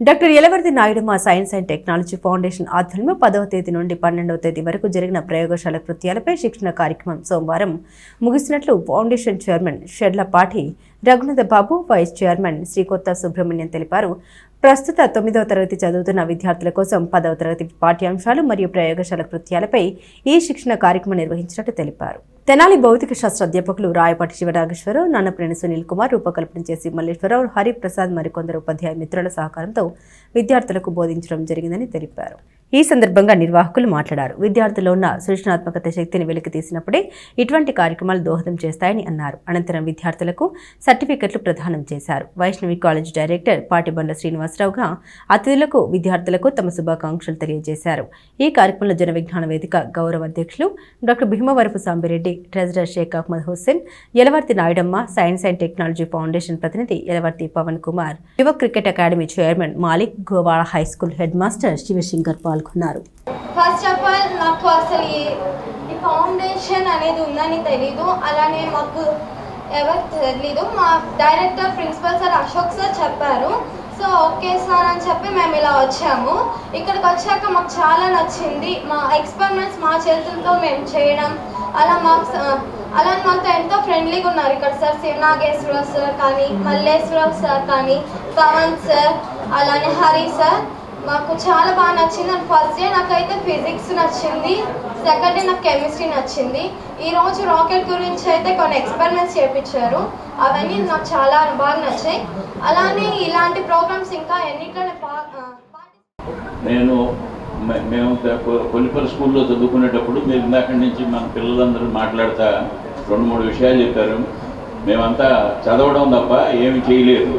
Doctor Yalavarthi Nayudamma science and technology foundation ఆధ్వర్యంలో పదవ తేదీ నుండి పన్నెండవ తేదీ వరకు జరిగిన ప్రయోగశాల కృత్యాలపై శిక్షణ కార్యక్రమం సోమవారం ముగిసినట్లు foundation chairman Shedlapati Raghunatha Babu vice chairman Sri Kotha Subrahmanyam తెలిపారు. ప్రస్తుత తొమ్మిదవ తరగతి చదువుతున్న విద్యార్థుల కోసం పదవ తరగతి పాఠ్యాంశాలు మరియు ప్రయోగశాల కృత్యాలపై ఈ శిక్షణ కార్యక్రమం నిర్వహించినట్టు తెలిపారు. తెనాలి భౌతిక శాస్త్ర అధ్యాపకులు రాయపాటి శివనాగేశ్వరరావు నాన్నప్రేణి సునీల్ కుమార్ రూపకల్పన చేసి మల్లేశ్వరరావు హరిప్రసాద్ మరికొందరు ఉపాధ్యాయ మిత్రుల సహకారంతో విద్యార్థులకు బోధించడం జరిగిందని తెలిపారు. ఈ సందర్భంగా నిర్వాహకులు మాట్లాడారు. విద్యార్థుల్లో ఉన్న సృజనాత్మకత శక్తిని వెలికి తీసినప్పుడే ఇటువంటి కార్యక్రమాలు దోహదం చేస్తాయని అన్నారు. అనంతరం విద్యార్థులకు సర్టిఫికెట్లు ప్రదానం చేశారు. వైష్ణవి కాలేజ్ డైరెక్టర్ పాటిబండ్ల శ్రీనివాసరావుగా అతిథులకు విద్యార్థులకు తమ శుభాకాంక్షలు తెలియజేశారు. ఈ కార్యక్రమంలో జన విజ్ఞాన వేదిక గౌరవ అధ్యక్షులు doctor Bhimavarapu Sambireddy treasurer Sheikh Ahmed Hussain Yalavarthi Nayudamma science and technology foundation ప్రతినిధి యలవర్తి పవన్ కుమార్ యువ cricket academy chairman Malik Govada high school head master Shivashankar పాల్గొన్నారు. ఫస్ట్ ఆఫ్ ఆల్ నాకు అసలు ఈ ఫౌండేషన్ అనేది ఉందని తెలీదు. అలానే మాకు ఎవరు తెలీదు. మా director principal sir Ashok sir చెప్పారు. సో ఓకే సార్ అని చెప్పి మేము ఇలా వచ్చాము. ఇక్కడికి వచ్చాక మాకు చాలా నచ్చింది. మా ఎక్స్పెరిమెంట్స్ మా చేతులతో మేము చేయడం. అలా మాకు అలా మాతో ఎంతో ఫ్రెండ్లీగా ఉన్నారు ఇక్కడ సార్ శివనాగేశ్వరరావు సార్ కానీ మల్లేశ్వరరావు సార్ కానీ పవన్ సార్ అలానే హరి సార్ మాకు చాలా బాగా నచ్చింది. అండ్ ఫస్ట్ డే నాకైతే ఫిజిక్స్ నచ్చింది. సెకండ్ డే నాకు కెమిస్ట్రీ నచ్చింది. ఈ రోజు రాకెట్ గురించి అయితే కొన్ని ఎక్స్పెరిమెంట్స్ చేయించారు అవన్నీ నాకు చాలా బాగా నచ్చాయి. అలానే ఇలాంటి ప్రోగ్రామ్స్ ఇంకా ఎన్నిట్లోనే నేను మేము కొన్ని కొల్లిపల్లి స్కూల్లో చదువుకునేటప్పుడు మీరు ఇందాక నుంచి మన పిల్లలందరూ మాట్లాడుతా రెండు మూడు విషయాలు చెప్పారు. మేమంతా చదవడం తప్ప ఏమి చేయలేదు.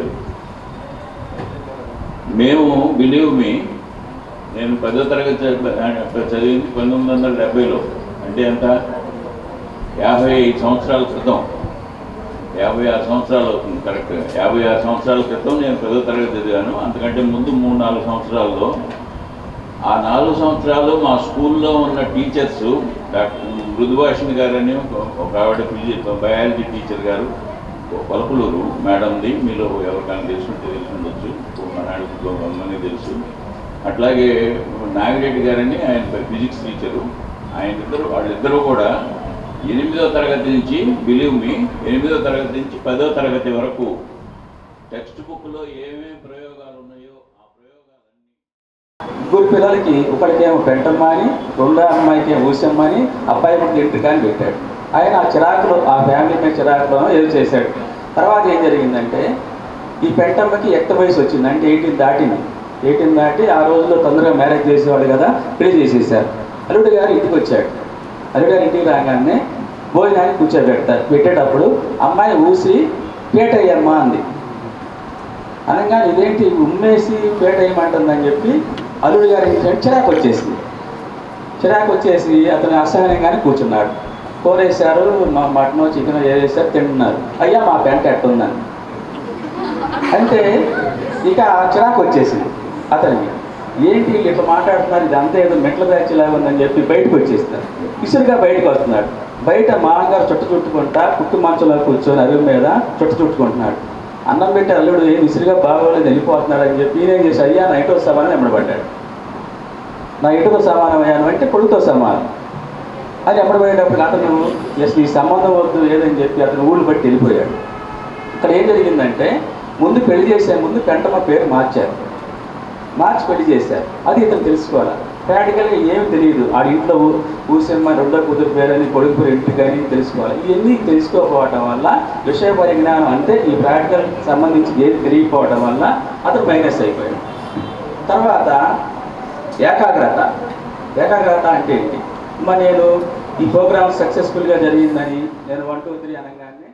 మేము బిలీవ్ మీ నేను పదో తరగతి చదివింది పంతొమ్మిది వందల డెబ్బైలో. అంటే ఎంత? యాభై ఐదు సంవత్సరాల క్రితం. యాభై ఆరు సంవత్సరాలు అవుతుంది కరెక్ట్. యాభై ఆరు సంవత్సరాల క్రితం నేను పదో తరగతి చదివాను. అంతకంటే ముందు మూడు నాలుగు సంవత్సరాల్లో. ఆ నాలుగు సంవత్సరాలు మా స్కూల్లో ఉన్న టీచర్స్ డాక్టర్ మృదుభాషిణి గారని ఒక- ఆవిడ బయాలజీ టీచర్ గారు పలుపులూరు మేడంది. మీలో ఎవరికైనా తెలుసుంటే తెలుసుండదు ఉండొచ్చు తెలుసు అట్లాగే నాగిరెడ్డి గారని ఆయన ఫిజిక్స్ టీచరు ఆయన ఇద్దరు వాళ్ళిద్దరూ కూడా ఎనిమిదో తరగతి నుంచి బిలీవ్ మీ ఎనిమిదో తరగతి నుంచి పదో తరగతి వరకు టెక్స్ట్ బుక్లో ఏమేమి ప్రయోగాలు ఉన్నాయో ఆ ప్రయోగాలన్నీ ముగ్గురు పిల్లలకి ఒకరికేమో పెంటమ్మ అని రెండో అమ్మాయికి ఊసమ్మ అని అబ్బాయి ముందు ఇంటికి అని పెట్టాడు. ఆయన ఆ చిరాకులో ఆ ఫ్యామిలీ మీద చిరాకులో ఏదో చేశాడు. తర్వాత ఏం జరిగిందంటే ఈ పెంటమ్మకి ఎక్త వయసు వచ్చింది అంటే ఎయిటీన్ దాటింది ఎయిటీన్ దాటి ఆ రోజుల్లో తొందరగా మ్యారేజ్ చేసేవాడు కదా పెళ్ళి చేసేసారు అల్లుడు గారు ఇంటికి వచ్చాడు. అల్లుడు గారు ఇంటికి రాగానే భోజనానికి కూర్చోబెడతారు. పెట్టేటప్పుడు అమ్మాయి ఊసి పేటయ్యమ్మ అంది. అనగానే ఇదేంటి ఉమ్మేసి పేటయ్యమంటుందని చెప్పి అల్లుడు గారి ఇంటి చిరాకు వచ్చేసింది. చిరాకు వచ్చేసి అతను అసహనంగానే కూర్చున్నాడు. కూరేశారు మా మటనో చికెన్ వేసారు తింటున్నారు. అయ్యా మా పెంట ఎట్టుందని? అంటే ఇక చిరాకు వచ్చేసింది అతనికి. ఏంటి వీళ్ళు ఇట్లా మాట్లాడుతున్నారు? ఇది అంతా ఏదో మెట్ల బ్యాచ్ ఉందని చెప్పి బయటకు వచ్చేస్తారు. విసురుగా బయటకు వస్తున్నాడు. బయట మామగారు చుట్టు చుట్టుకుంటా కుట్టు మంచంలో కూర్చొని అరుగు మీద చుట్టు చుట్టుకుంటున్నాడు. అన్నం పెట్టి అల్లుడు ఏం విసిరిగా బాగోలేదు వెళ్ళిపోతున్నాడు అని చెప్పి నేనేం చేసి అయ్యా నా ఇటువ సమానం ఎమ్మడబడ్డాడు నా ఇటుతో సమానం అయ్యాను అంటే కొడుకుతో సమానం. అది ఎమ్మడబడేటప్పుడు అతను ఎస్ ఈ సంబంధం వద్దు లేదని చెప్పి అతను ఊళ్ళు బట్టి వెళ్ళిపోయాడు. ఇక్కడ ఏం జరిగిందంటే ముందు పెళ్ళి చేసే ముందు పెంటమ్మ పేరు మార్చారు. మార్చి పెళ్ళి చేశారు. అది ఇతను తెలుసుకోవాలి? ప్రాక్టికల్గా ఏమి తెలియదు. ఆ ఇంట్లో ఊ- ఊసమ్మ రెండో కూతురు పేరని కొడుకు పేరు ఇంటి కానీ తెలుసుకోవాలి? ఇవన్నీ తెలుసుకోకపోవటం వల్ల విషయ పరిజ్ఞానం అంటే ఈ ప్రాక్టికల్ సంబంధించి ఏది తెలియకపోవటం వల్ల అతను మైనస్ అయిపోయాడు. తర్వాత ఏకాగ్రత. ఏకాగ్రత అంటే ఏంటి? మరి నేను ఈ ప్రోగ్రామ్ సక్సెస్ఫుల్గా జరిగిందని నేను వన్ టూ త్రీ అనగానే